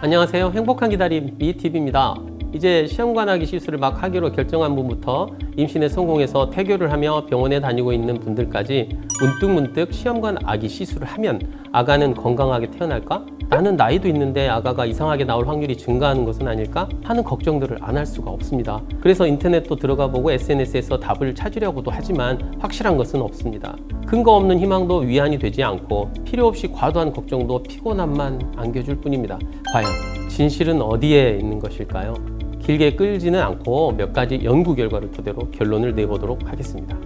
안녕하세요. 행복한 기다림 미TV입니다. 이제 시험관 하기 시술을 막 하기로 결정한 분부터 임신에 성공해서 태교를 하며 병원에 다니고 있는 분들까지 문득문득 시험관 아기 시술을 하면 아가는 건강하게 태어날까? 나는 나이도 있는데 아가가 이상하게 나올 확률이 증가하는 것은 아닐까? 하는 걱정들을 안 할 수가 없습니다. 그래서 인터넷도 들어가 보고 SNS에서 답을 찾으려고도 하지만 확실한 것은 없습니다. 근거 없는 희망도 위안이 되지 않고 필요 없이 과도한 걱정도 피곤함만 안겨줄 뿐입니다. 과연 진실은 어디에 있는 것일까요? 길게 끌지는 않고 몇 가지 연구 결과를 토대로 결론을 내보도록 하겠습니다.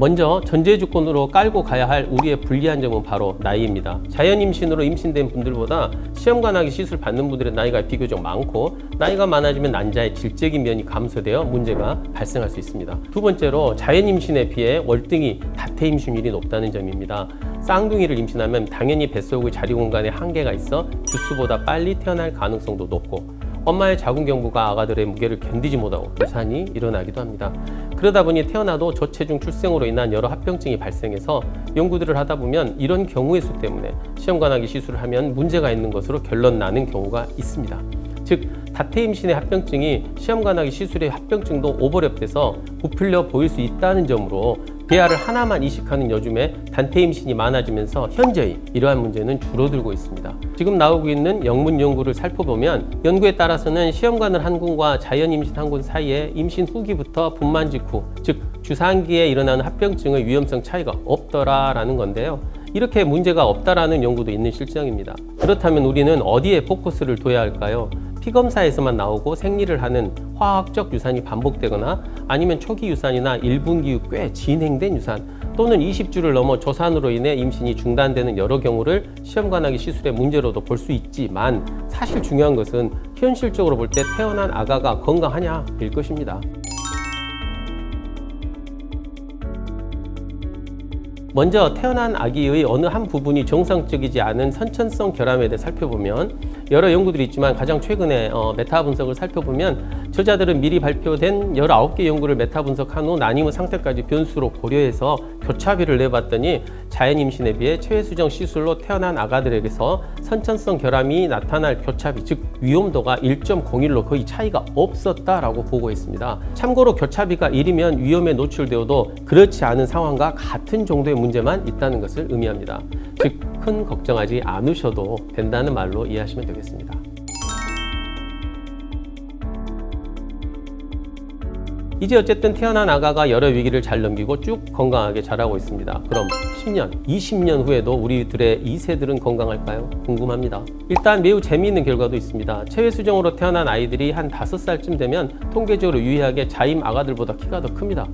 먼저 전제 조건으로 깔고 가야 할 우리의 불리한 점은 바로 나이입니다. 자연 임신으로 임신된 분들보다 시험관하기 시술 받는 분들의 나이가 비교적 많고 나이가 많아지면 난자의 질적인 면이 감소되어 문제가 발생할 수 있습니다. 두 번째로 자연 임신에 비해 월등히 다태 임신율이 높다는 점입니다. 쌍둥이를 임신하면 당연히 뱃속의 자리 공간에 한계가 있어 주수보다 빨리 태어날 가능성도 높고 엄마의 자궁 경부가 아가들의 무게를 견디지 못하고 유산이 일어나기도 합니다. 그러다 보니 태어나도 저체중 출생으로 인한 여러 합병증이 발생해서 연구들을 하다 보면 이런 경우의 수 때문에 시험관하기 시술을 하면 문제가 있는 것으로 결론 나는 경우가 있습니다. 즉 다태 임신의 합병증이 시험관하기 시술의 합병증도 오버랩돼서 부풀려 보일 수 있다는 점으로 배아를 하나만 이식하는 요즘에 단태 임신이 많아지면서 현재의 이러한 문제는 줄어들고 있습니다. 지금 나오고 있는 영문 연구를 살펴보면 연구에 따라서는 시험관을 한 군과 자연 임신 한 군 사이에 임신 후기부터 분만 직후 즉 주산기에 일어나는 합병증의 위험성 차이가 없더라라는 건데요. 이렇게 문제가 없다라는 연구도 있는 실정입니다. 그렇다면 우리는 어디에 포커스를 둬야 할까요? 피검사에서만 나오고 생리를 하는 화학적 유산이 반복되거나 아니면 초기 유산이나 1분기 후 꽤 진행된 유산 또는 20주를 넘어 조산으로 인해 임신이 중단되는 여러 경우를 시험관하기 시술의 문제로도 볼 수 있지만 사실 중요한 것은 현실적으로 볼 때 태어난 아가가 건강하냐일 것입니다. 먼저 태어난 아기의 어느 한 부분이 정상적이지 않은 선천성 결함에 대해 살펴보면 여러 연구들이 있지만 가장 최근에 어, 메타 분석을 살펴보면 저자들은 미리 발표된 19개 연구를 메타 분석한 후 난임의 상태까지 변수로 고려해서 교차비를 내봤더니 자연 임신에 비해 체외 수정 시술로 태어난 아가들에게서 선천성 결함이 나타날 교차비 즉 위험도가 1.01로 거의 차이가 없었다라고 보고했습니다. 참고로 교차비가 1이면 위험에 노출되어도 그렇지 않은 상황과 같은 정도의 문제만 있다는 것을 의미합니다. 즉 큰 걱정하지 않으셔도 된다는 말로 이해하시면 되겠습니다. 이제 어쨌든 태어난 아가가 여러 위기를 잘 넘기고 쭉 건강하게 자라고 있습니다. 그럼 10년, 20년 후에도 우리들의 2세들은 건강할까요? 궁금합니다. 일단 매우 재미있는 결과도 있습니다. 체외 수정으로 태어난 아이들이 한 5살쯤 되면 통계적으로 유의하게 자임 아가들보다 키가 더 큽니다.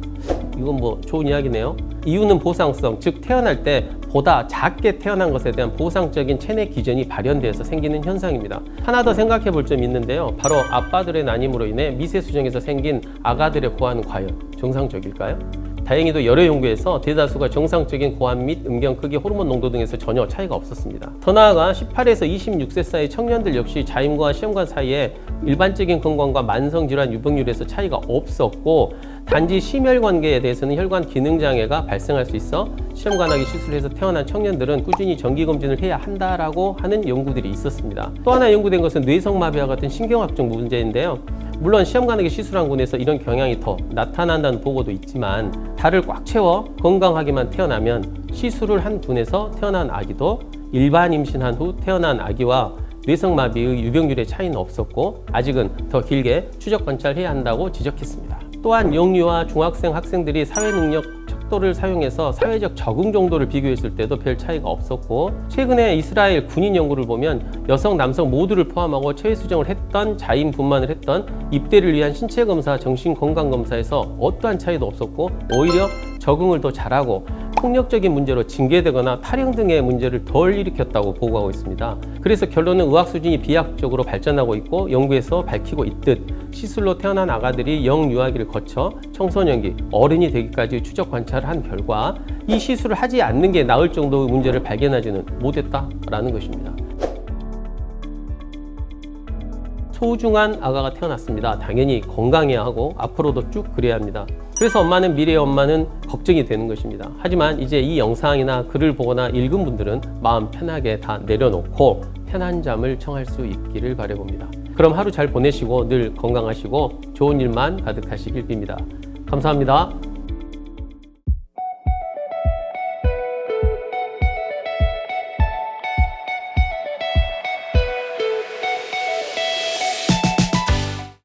이건 뭐 좋은 이야기네요. 이유는 보상성, 즉 태어날 때 보다 작게 태어난 것에 대한 보상적인 체내 기전이 발현돼서 생기는 현상입니다. 하나 더 생각해 볼 점이 있는데요. 바로 아빠들의 난임으로 인해 미세 수정에서 생긴 아가들의 고환은 과연 정상적일까요? 다행히도 여러 연구에서 대다수가 정상적인 고환 및 음경 크기 호르몬 농도 등에서 전혀 차이가 없었습니다. 더 나아가 18에서 26세 사이 청년들 역시 자임과 시험관 사이에 일반적인 건강과 만성 질환 유병률에서 차이가 없었고 단지 심혈 관계에 대해서는 혈관 기능 장애가 발생할 수 있어 시험 관하기 시술해서 태어난 청년들은 꾸준히 정기 검진을 해야 한다라고 하는 연구들이 있었습니다. 또 하나 연구된 것은 뇌성마비와 같은 신경학적 문제인데요. 물론 시험 관하기 시술한 군에서 이런 경향이 더 나타난다는 보고도 있지만 달을 꽉 채워 건강하게만 태어나면 시술을 한 군에서 태어난 아기도 일반 임신한 후 태어난 아기와 뇌성마비의 유병률의 차이는 없었고 아직은 더 길게 추적 관찰해야 한다고 지적했습니다. 또한 영유아 중학생 학생들이 사회 능력 척도를 사용해서 사회적 적응 정도를 비교했을 때도 별 차이가 없었고 최근에 이스라엘 군인 연구를 보면 여성 남성 모두를 포함하고 체외 수정을 했던 자임 분만을 했던 입대를 위한 신체 검사 정신 건강 검사에서 어떠한 차이도 없었고 오히려 적응을 더 잘하고 폭력적인 문제로 징계되거나 탈영 등의 문제를 덜 일으켰다고 보고하고 있습니다. 그래서 결론은 의학 수준이 비약적으로 발전하고 있고 연구에서 밝히고 있듯 시술로 태어난 아가들이 영유아기를 거쳐 청소년기, 어른이 되기까지 추적 관찰을 한 결과 이 시술을 하지 않는 게 나을 정도의 문제를 발견하지는 못했다라는 것입니다. 소중한 아가가 태어났습니다. 당연히 건강해야 하고 앞으로도 쭉 그래야 합니다. 그래서 엄마는 미래의 엄마는 걱정이 되는 것입니다. 하지만 이제 이 영상이나 글을 보거나 읽은 분들은 마음 편하게 다 내려놓고 편한 잠을 청할 수 있기를 바라봅니다. 그럼 하루 잘 보내시고 늘 건강하시고 좋은 일만 가득하시길 빕니다. 감사합니다.